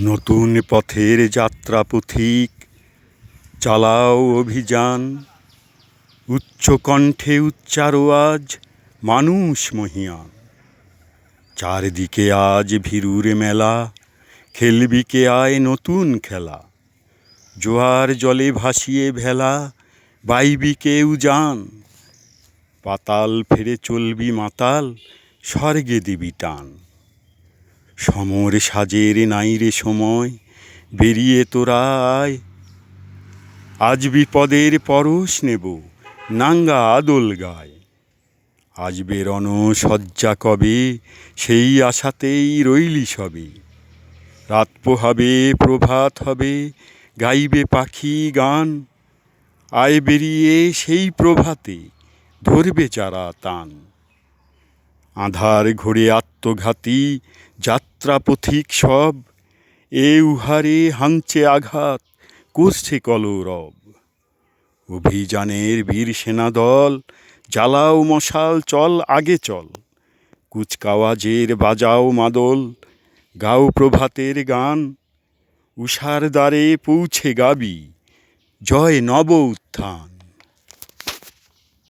নতুন পথের যাত্রা পথিক চালাও অভিযান। উচ্চ কণ্ঠে উচ্চারো আজ মানুষ মহিয়ান। চারদিকে আজ ভীরুর মেলা খেলবি কে আয় নতুন খেলা। জোয়ার জলে ভাসিয়ে ভেলা, বাইবি কে উজান পাতাল ফেরে চলবি মাতাল, স্বর্গে দিবি টান। সমর সাজের নাইরে সময়, বেরিয়ে তোরা আয়। আজ বিপদের পরশ নেব নাঙ্গা আদল গায়। আসবে রণ শয্যা কবে, সেই আশাতেই রইলি সবে। রাত পোহাবে, প্রভাত হবে, গাইবে পাখি গান। আয় বেরিয়ে সেই প্রভাতে, ধরবে যারা তান। আধার ঘুরে আত্মঘাতী যাত্রা পথিক সব এ উহারে হাংচে আঘাত, করছে কলরব। অভিযানের বীর সেনা দল, জ্বালাও মশাল, চল আগে চল। কুচকাওয়াজের বাজাও মাদল, গাও প্রভাতের গান। উষার দ্বারে পৌঁছে গাবি, জয় নব উত্থান।